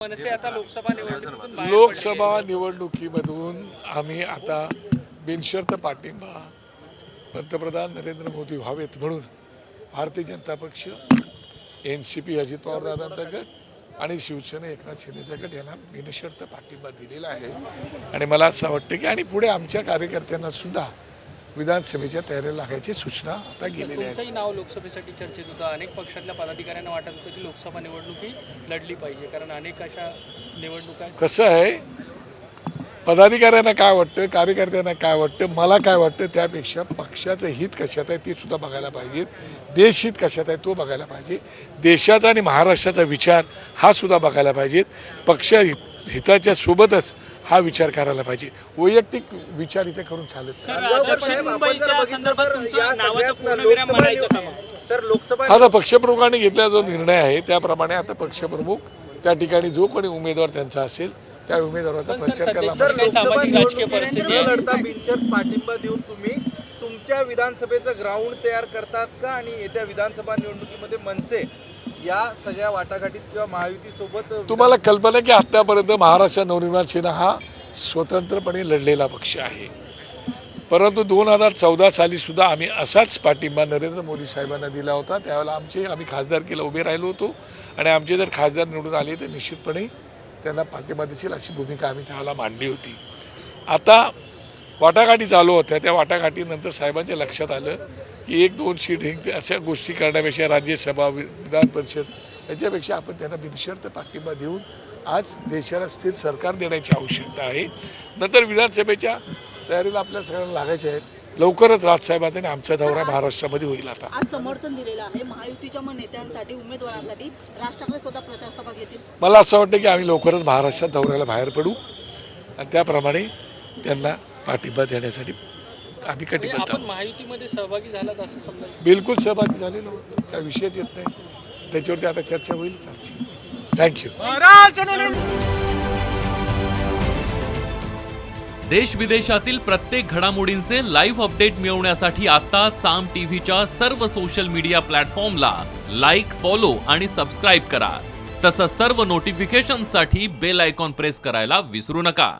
लोकसभा लोकसभा निवडणुकीमधून आम्ही आता बिनशर्त पाठिंबा पंतप्रधान नरेंद्र मोदी व्हावेत म्हणून Bharatiya Janata Paksha N C P Ajit Pawar दादांचा गट आणि शिवसेना एकनाथ शिंदेचा गट यांना बिनशर्त पाठिंबा दिलेला आहे. आणि मला असं वाटतं की आणि पुढे आमच्या कार्यकर्त्यांना सुद्धा विधानसभेच्या तयारीला लागायची सूचना आता गेलेल्या आहेत तुमचंही नाव लोकसभेसाठी चर्चेत होतं. अनेक पक्षातल्या पदाधिकाऱ्यांना वाटत होतं की लोकसभा निवडणूक ही लढली पाहिजे कारण अनेक अशा निवडणुका. कसं आहे? पदाधिकाऱ्यांना काय वाटतं? कार्यकर्त्यांना काय वाटतं? मला काय वाटतं? त्यापेक्षा पक्षाचं हित कशात आहे ते सुद्धा बघायला पाहिजे. देशहित कशात आहे तो बघायला पाहिजे. देशाचा आणि महाराष्ट्राचा विचार हा सुद्धा बघायला पाहिजे. पक्ष हित- हिताच्या सोबतच हा विचार करायला पाहिजे. वैयक्तिक विचार इथे करून चालत नाही. सर दक्षिण मुंबईच्या संदर्भात तुमचं नावाचं पूर्णविराम म्हणायचं का मग? सर लोकसभा आता पक्षप्रमुखांनी घेतलेला जो निर्णय आहे त्याप्रमाणे आता पक्षप्रमुख त्या ठिकाणी जो कोणी उमेदवार त्यांचा असेल त्या उमेदवाराचा प्रचार बिनशर्त पाठिंबा देऊन तुम्ही तुमच्या विधानसभेचं ग्राउंड तयार करतात का? आणि येत्या विधानसभा निवडणुकीमध्ये मनसे या सगळ्या वाटाघाटीत किंवा महायुतीसोबत तुम्हाला कल्पना की आतापर्यंत महाराष्ट्र नवनिर्माण सेना हा स्वतंत्रपणे लढलेला पक्ष आहे. परंतु दोन हजार चौदा साली सुद्धा आम्ही असाच पाठिंबा नरेंद्र मोदी साहेबांना दिला होता. त्यावेळेला आमचे आम्ही खासदारकीला उभे राहिलो होतो. आणि आमचे जर खासदार निवडून आले तर निश्चितपणे त्यांना पाठिंबा देशील अशी भूमिका आम्ही त्यावेळेला मांडली होती. आता वाटाघाटी चालू होत्या. त्या वाटाघाटीनंतर साहेबांच्या लक्षात आलं की एक दोन सीट हे अशा गोष्टी करण्यापेक्षा राज्यसभा विधान परिषद याच्यापेक्षा आपण त्यांना बिनशर्त पाठिंबा देऊन आज देशाला स्थिर सरकार देण्याची आवश्यकता आहे. नंतर विधानसभेच्या तयारीला आपल्या सगळ्यांना लागायचे आहेत. लवकरच राजसाहेबांचा आणि आमचा दौरा महाराष्ट्रामध्ये होईल आता. आज समर्थन दिलेलं आहे. महायुतीच्या नेत्यांसाठी उमेदवारांसाठी राज ठाकरे स्वतः प्रचार सभा घेतील. मला असं वाटतं की आम्ही लवकरच महाराष्ट्रात दौऱ्याला बाहेर पडू. आणि त्याप्रमाणे त्यांना पाठिंबा देण्यासाठी आम्ही म्हणजे कटिबद्ध आपण महायुतीमध्ये सहभागी झालात असं समजायचं. बिलकुल सहभागी झालेलो आहोत. काय विषयच येत नाही. त्याच्यावरती आता चर्चा होईलच आमची. थँक्यू देश विदेशातील प्रत्येक घडामोडींचे लाईव्ह अपडेट मिळवण्यासाठी आता साम टीव्हीच्या सर्व सोशल मीडिया प्लॅटफॉर्मला लाईक फॉलो आणि सबस्क्राईब करा. तसंच सर्व नोटिफिकेशनसाठी बेल आयकॉन प्रेस करायला विसरू नका.